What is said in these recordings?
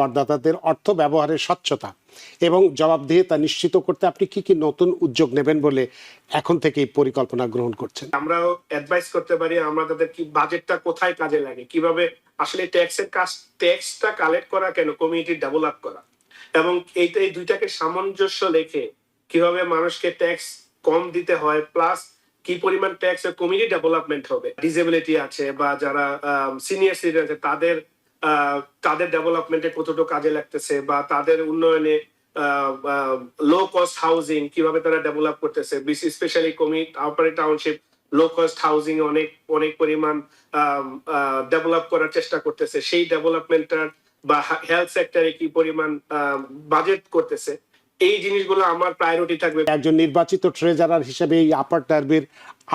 করদাতাদের অর্থ ব্যবহারের স্বচ্ছতা এবং জবাবদিহিতা নিশ্চিত করতে আপনি কি কি নতুন উদ্যোগ নেবেন বলে এখন থেকেই পরিকল্পনা গ্রহণ করছেন? আমরাও অ্যাডভাইস করতে পারি, আমরা তাদের কি বাজেটটা কোথায় কাজে লাগে, কীভাবে আসলে ট্যাক্সের কাজ ট্যাক্সটা কালেক্ট করা কেন কমিউনিটি ডেভেলপ করা? এবং এই এই দুইটাকে সামঞ্জস্য রেখে কীভাবে মানুষকে ট্যাক্স কম দিতে হয় প্লাস কি পরিমাণ ট্যাক্স কমিউনিটি ডেভেলপমেন্ট হবে? ডিসেবিলিটি আছে বা যারা সিনিয়র সিটিজেন আছে, তাদের তাদের ডেভেলপমেন্টে কতটুকু কাজে লাগতেছে বা তাদের উন্নয়নে লো কস্ট হাউজিং কীভাবে তারা ডেভেলপ করতেছে স্পেশালি কমিট আপারে টাউনশিপ লো কস্ট হাউজিং অনেক অনেক পরিমাণ ডেভেলপ করার চেষ্টা করতেছে। সেই ডেভেলপমেন্টটার বা হেলথ সেক্টরে কি পরিমাণ বাজেট করতেছে, এই জিনিসগুলো আমার প্রায়োরিটি থাকবে। একজন নির্বাচিত ট্রেজারার হিসেবে এই আপার টার্বির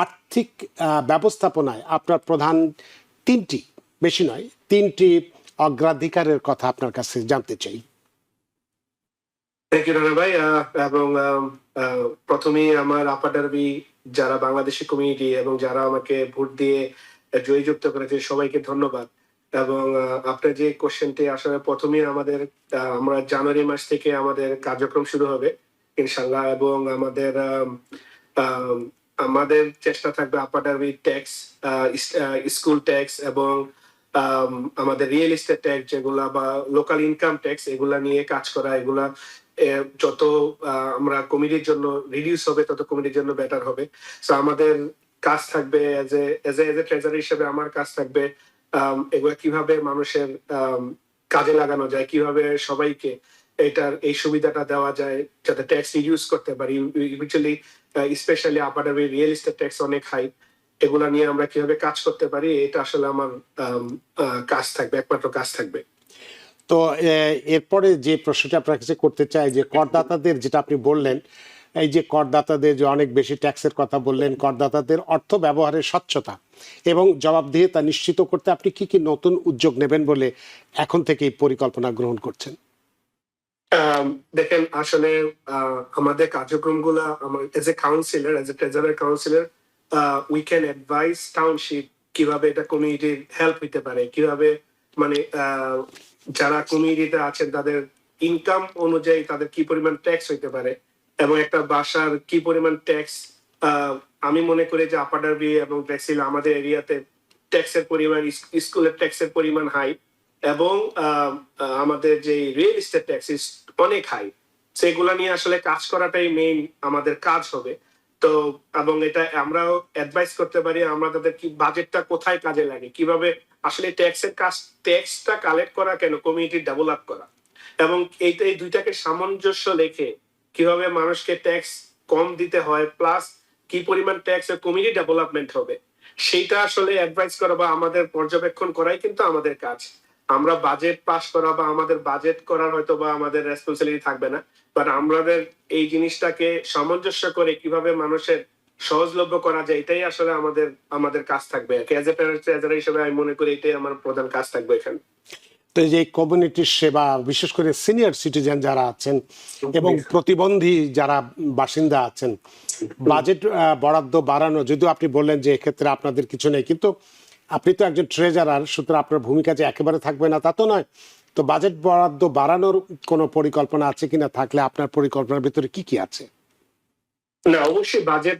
আর্থিক ব্যবস্থাপনায় আপনার প্রধান তিনটি বেশি নয় তিনটি অগ্রাধিকারের কথা আপনার কাছে জানতে চাই। থ্যাংক ইউ রানা ভাই এবং প্রথমেই আমার আপাডারবি যারা বাংলাদেশি কমিউনিটি এবং যারা আমাকে ভোট দিয়ে জয়যুক্ত করেছে সবাইকে ধন্যবাদ। এবং আপনার যে কোশ্চেনটি আসলে প্রথমেই আমাদের আমরা জানুয়ারি মাস থেকে আমাদের কার্যক্রম শুরু হবে ইনশাল্লাহ এবং আমাদের আম, আম, আমাদের চেষ্টা থাকবে আপাডারবি ট্যাক্স স্কুল ট্যাক্স এবং আমাদের রিয়েল এস্টেট ট্যাক্স যেগুলা বা লোকাল ইনকাম ট্যাক্স এগুলা নিয়ে কাজ করা, এগুলা যত আমরা কমিটির জন্য রিডিউস হবে, তত কমিটির জন্য বেটার হবে। সো আমাদের কাজ থাকবে as a as a treasury হিসেবে আমার কাজ থাকবে এগুলা কীভাবে মানুষের কাজে লাগানো যায়, কীভাবে সবাইকে এটার, এই সুবিধাটা দেওয়া যায়, যাতে ট্যাক্স রিডিউস করতে পারি। ইউজুয়ালি স্পেশালি আপাটারি রিয়েল এস্টেট ট্যাক্স অনেক হাই এগুলা নিয়ে আমরা কীভাবে কাজ করতে পারি এটা আসলে আমার কাজ থাকবে একমাত্র কাজ থাকবে। তো এরপরে যে প্রশ্নটা আপনার কাছে করতে চাই যে করদাতাদের যেটা আপনি বললেন এই যে করদাতাদের যে অনেক বেশি ট্যাক্সের কথা বললেন করদাতাদের অর্থ ব্যবহারের স্বচ্ছতা এবং জবাবদিহিতা নিশ্চিত করতে আপনি কি কি নতুন উদ্যোগ নেবেন বলে এখন থেকেই পরিকল্পনা গ্রহণ করছেন? দেখেন আসলে আমাদের কার্যক্রমগুলো আমার as a councillor as a treasurer councillor we can advise township কীভাবে এটা কমিউনিটির হেল্প হইতে পারে, কীভাবে মানে যারা কমিউনিটিতে আছেন তাদের ইনকাম অনুযায়ী তাদের কি পরিমাণ ট্যাক্স হইতে পারে এবং একটা বাসার কি পরিমাণ ট্যাক্স আমি মনে করি যে আপাডারবি এবং ব্যাক্সিল আমাদের এরিয়াতে ট্যাক্সের পরিমাণ স্কুলের ট্যাক্সের পরিমাণ হাই এবং আমাদের যে রিয়েল এস্টেট ট্যাক্স অনেক হাই সেগুলা নিয়ে আসলে কাজ করাটাই মেইন আমাদের কাজ হবে। তো, এবং এটা আমরাও অ্যাডভাইস করতে পারি, আমরা তাদের কি বাজেটটা কোথায় কাজে লাগে? কীভাবে, আসলে ট্যাক্সের কাজ ট্যাক্সটা কালেক্ট করা কেন? কমিউনিটি ডেভেলপ করা। এবং এই এই দুইটাকে সামঞ্জস্য রেখে কীভাবে মানুষকে ট্যাক্স কম দিতে হয় প্লাস কি পরিমাণ ট্যাক্স কমিউনিটি ডেভেলপমেন্ট হবে, সেইটা আসলে অ্যাডভাইস করা বা আমাদের পর্যবেক্ষণ করাই কিন্তু আমাদের কাজ। আমরা বাজেট পাস করা বা আমাদের বাজেট করার হয়তো বা আমাদের রেসপন্সিবিলিটি থাকবে না। বাট আমাদের এই জিনিসটাকে সামঞ্জস্য করে কীভাবে মানুষের সহজলভ্য করা যায় এটাই আসলে আমাদের আমাদের কাজ থাকবে। এজ এ ট্রেজার হিসেবে আমি মনে করি এটাই আমার প্রধান কাজ থাকবে এখানে। তো এই যে কমিউনিটির সেবা বিশেষ করে সিনিয়র সিটিজেন যারা আছেন এবং প্রতিবন্ধী যারা বাসিন্দা আছেন বাজেট বরাদ্দ বাড়ানো যদিও আপনি বললেন যে এক্ষেত্রে আপনাদের কিছু নেই কিন্তু আপনি তো একজন ট্রেজারার সুতরাং আপনার ভূমিকা যে একেবারে থাকবে না তা তো নয়। তো বাজেট বরাদ্দ বাড়ানোর কোনো পরিকল্পনা আছে কিনা? থাকলে আপনার পরিকল্পনার ভিতরে কি কি আছে? না, অবশ্যই বাজেট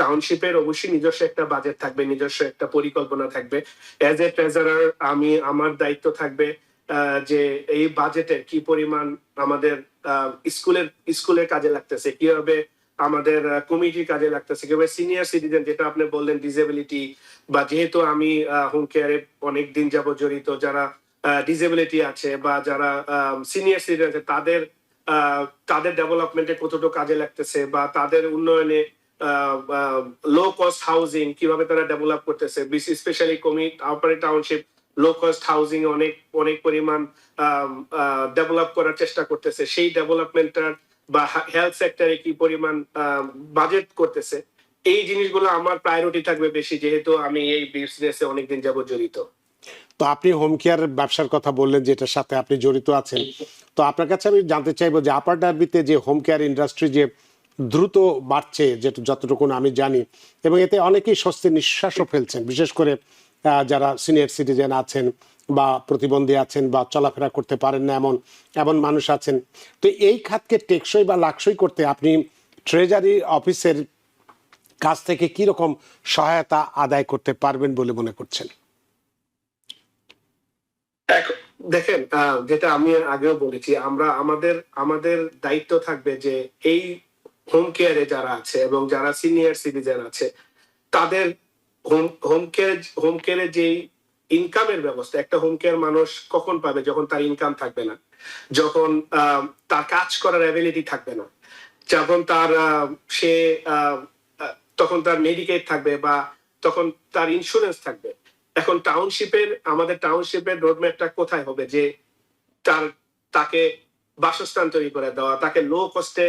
টাউনশিপের অবশ্যই নিজস্ব একটা বাজেট থাকবে, নিজস্ব একটা পরিকল্পনা থাকবে। এজ এ ট্রেজারার আমি, আমার দায়িত্ব থাকবে যে এই বাজেটের কি পরিমাণ আমাদের স্কুলের স্কুলের কাজে লাগতেছে। কীভাবে আমাদের কমিটির কাজে লাগতেছে। কীভাবে সিনিয়র সিটিজেন যেটা আপনি বললেন ডিসেবিলিটি বা যেহেতু আমি হোম কেয়ারে অনেক দিন যাব জড়িত, যারা ডিসেবিলিটি আছে, বা যারা সিনিয়র সিটিজেন তাদের তাদের ডেভেলপমেন্টে কতটুকু কাজে লাগতেছে, বা তাদের উন্নয়নে লো কস্ট হাউজিং কীভাবে তারা ডেভেলপ করতেছে স্পেশালি কমিট আপারে টাউনশিপ লো কস্ট হাউজিং অনেক অনেক পরিমাণ ডেভেলপ করার চেষ্টা করতেছে। সেই ডেভেলপমেন্টটার বা হেলথ সেক্টরে কি পরিমাণ বাজেট করতেছে, এই জিনিসগুলো আমার প্রায়োরিটি থাকবে বেশি, যেহেতু আমি এই বিজনেসে অনেকদিন যাবত জড়িত। তো আপনি হোম কেয়ার ব্যবসার কথা বললেন, যেটার সাথে আপনি জড়িত আছেন। তো আপনার কাছে আমি জানতে চাইব যে আপার ডার্বিতে যে হোম কেয়ার ইন্ডাস্ট্রি যে দ্রুত বাড়ছে, যেটা যতটুকু আমি জানি, এবং এতে অনেকেই স্বস্তির নিঃশ্বাসও ফেলছেন, বিশেষ করে যারা সিনিয়র সিটিজেন আছেন বা প্রতিবন্ধী আছেন বা চলাফেরা করতে পারেন না এমন এমন মানুষ আছেন। তো এই খাতকে টেকসই বা লাকসই করতে আপনি ট্রেজারি অফিসের কাছ থেকে কি রকম সহায়তা আদায় করতে পারবেন বলে মনে করছেন? দেখেন যেটা আমি আগেও বলেছি, আমরা আমাদের আমাদের দায়িত্ব থাকবে যে এই হোম কেয়ারে যারা আছে এবং যারা সিনিয়র সিটিজেন আছে, তাদের হোম হোম কেয়ার হোম কেয়ারে যেই ইনকামের ব্যবস্থা, একটা হোম কেয়ার মানুষ কখন পাবে যখন তার ইনকাম থাকবে না? যখন তার কাজ করার অ্যাবিলিটি থাকবে না। যখন তার সে তখন তার মেডিকেট থাকবে বা তখন তার ইন্স্যুরেন্স থাকবে। এখন টাউনশিপের আমাদের টাউনশিপের রোডম্যাপটা কোথায় হবে যে তার, তাকে বাসস্থান তৈরি করে দেওয়া, তাকে লো কস্টে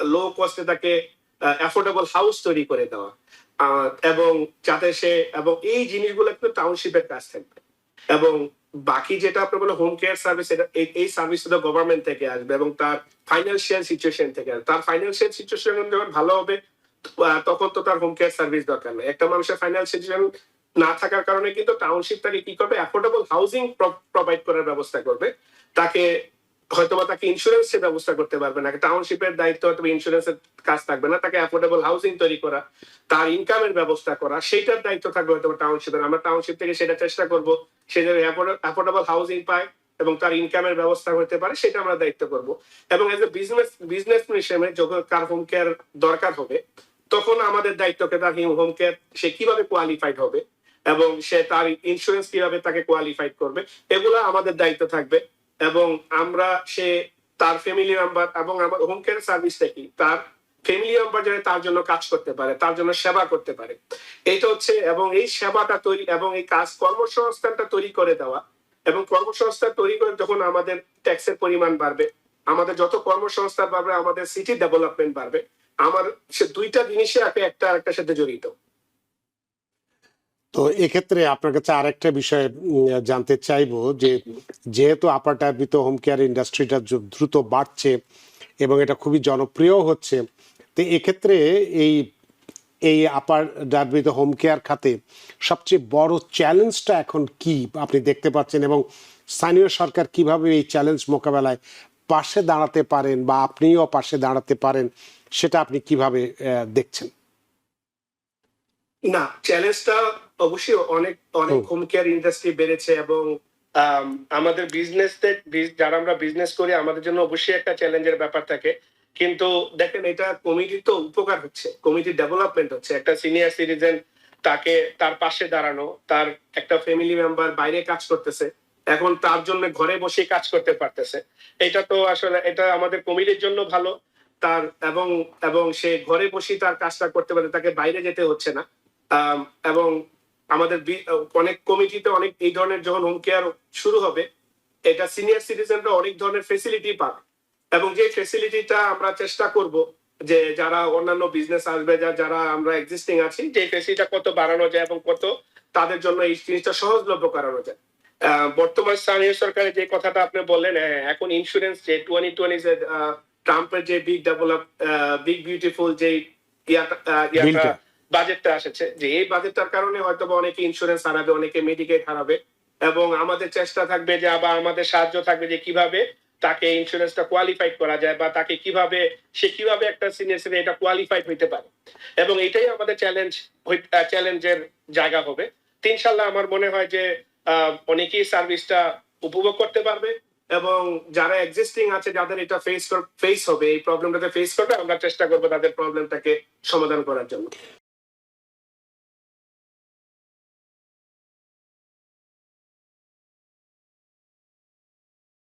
লো কস্টে তাকে অ্যাফোর্ডেবল হাউস তৈরি করে দেওয়া এবং যাতে সে, এবং এই জিনিসগুলো কিন্তু টাউনশিপের কাজ থাকবে। এবং বাকি যেটা আপনার বলে হোম কেয়ার সার্ভিস এই- সার্ভিস তো গভর্নমেন্ট থেকে আসবে এবং তার ফাইন্যান্সিয়াল সিচুয়েশন থেকে আসবে। তার ফাইন্যান্সিয়াল সিচুয়েশন যখন ভালো হবে তখন তো তার হোম কেয়ার সার্ভিস দরকার নেই। একটা মানুষের ফাইন্যান্সিয়াল সিচুয়েশন না থাকার কারণে কিন্তু টাউনশিপ তাকে কি করবে? অ্যাফোর্ডেবল হাউজিং প্রোভাইড করার ব্যবস্থা করবে। তাকে হয়তোবা তাকে ইন্স্যুরেন্স ইন্স্যুরেন্সের ব্যবস্থা করতে পারবে না টাউনশিপের দায়িত্ব হয়তো ইন্স্যুরেন্সের কাজ থাকবে না, তাকে অ্যাফোর্ডেবল হাউজিং তৈরি করা, তার ইনকামের ব্যবস্থা করা সেটার দায়িত্ব থাকবে হয়তো টাউনশিপের আমরা টাউনশিপ থেকে সেটা চেষ্টা করব, সে যেন অ্যাফোর্ডেবল হাউজিং পায় এবং তার ইনকামের ব্যবস্থা হতে পারে, সেটা আমরা দায়িত্ব করব। এবং এজ এ বিজনেস বিজনেস হিসেবে যখন কার হোম কেয়ার দরকার হবে, তখন আমাদের দায়িত্বকে তার হোম কেয়ার সে কীভাবে কোয়ালিফাইড হবে এবং সে তার ইন্স্যুরেন্স কীভাবে তাকে কোয়ালিফাইড করবে, এগুলো আমাদের দায়িত্ব থাকবে। এবং আমরা সে, তার ফ্যামিলি মেম্বার এবং আমার হোম কেয়ার সার্ভিসটা কি তার ফ্যামিলি মেম্বার যাতে তার জন্য কাজ করতে পারে, তার জন্য সেবা করতে পারে। এইটা হচ্ছে, এবং এই সেবাটা তৈরি, এবং এই কাজ কর্মসংস্থানটা তৈরি করে দেওয়া, এবং কর্মসংস্থান তৈরি করে যখন আমাদের ট্যাক্সের পরিমাণ বাড়বে, আমাদের যত কর্মসংস্থান বাড়বে, আমাদের সিটি ডেভেলপমেন্ট বাড়বে, আমার সে দুইটা জিনিসই একে একটা একটা সাথে জড়িত। তো এক্ষেত্রে আপনার কাছে আরেকটা বিষয় জানতে চাইব যে যেহেতু আপার টার্বিত হোম কেয়ার ইন্ডাস্ট্রিটা দ্রুত বাড়ছে এবং এটা খুবই জনপ্রিয় হচ্ছে, তো এক্ষেত্রে এই এই আপার ডার্বিত হোম কেয়ার খাতে সবচেয়ে বড় চ্যালেঞ্জটা এখন কি আপনি দেখতে পাচ্ছেন এবং স্থানীয় সরকার কীভাবে এই চ্যালেঞ্জ মোকাবেলায় পাশে দাঁড়াতে পারেন বা আপনিও পাশে দাঁড়াতে পারেন, সেটা আপনি কীভাবে দেখছেন? না চ্যালেঞ্জটা অবশ্যই অনেক অনেক হুম। কেয়ার ইন্ডাস্ট্রি বেড়েছে এবং আম, আমাদের বিজনেস যারা আমরা বিজনেস করি আমাদের জন্য অবশ্যই একটা চ্যালেঞ্জের ব্যাপার থাকে। কিন্তু দেখেন এটা কমিটির তো উপকার হচ্ছে কমিটির ডেভেলপমেন্ট হচ্ছে। একটা সিনিয়র সিটিজেন তাকে তার পাশে দাঁড়ানো তার একটা ফ্যামিলি মেম্বার বাইরে কাজ করতেছে এখন তার জন্য ঘরে বসে কাজ করতে পারতেছে। এটা তো আসলে এটা আমাদের কমিটির জন্য ভালো তার এবং এবং সে ঘরে বসে তার কাজটা করতে পারে তাকে বাইরে যেতে হচ্ছে না। এবং আমাদের অনেক কমিটিতে অনেক এই ধরনের যখন হোম কেয়ার শুরু হবে, এটা সিনিয়র সিটিজেনরা অনেক ধরনের ফেসিলিটি পাবে এবং যে ফেসিলিটিটা আমরা চেষ্টা করব যে যারা অন্যান্য বিজনেস আসবে, যা যারা আমরা এক্সিস্টিং আছি, যে ফেসিলিটিটা কত বাড়ানো যায় এবং কত তাদের জন্য এই জিনিসটা সহজলভ্য করানো যায় বর্তমান স্থানীয় সরকারের যে কথাটা আপনি বললেন এখন ইন্স্যুরেন্স যে টোয়েন্টি টোয়েন্টি ট্রাম্পের যে বিগ ডেভেলপ বিগ বিউটিফুল যে ইয়াটা। বাজেটটা এসেছে, যে এই বাজেটটার কারণে হয়তো অনেকে ইন্স্যুরেন্স হারাবে, অনেকে মেডিকেট হারাবে এবং আমাদের চেষ্টা থাকবে যে আবার আমাদের সাহায্য থাকবে যে কীভাবে তাকে ইন্স্যুরেন্সটা কোয়ালিফাইড করা যায় বা তাকে কীভাবে, সে কীভাবে একটা সিনিয়র সিটিজেন এটা কোয়ালিফাইড হইতে পারে। এবং এটাই আমাদের চ্যালেঞ্জ চ্যালেঞ্জের জায়গা হবে। ইনশাল্লাহ আমার মনে হয় যে অনেকেই সার্ভিসটা উপভোগ করতে পারবে এবং যারা এক্সিস্টিং আছে, যাদের এটা ফেস ফেস হবে, এই প্রবলেমটাতে ফেস করবে, আমরা চেষ্টা করব তাদের প্রবলেমটাকে সমাধান করার জন্য।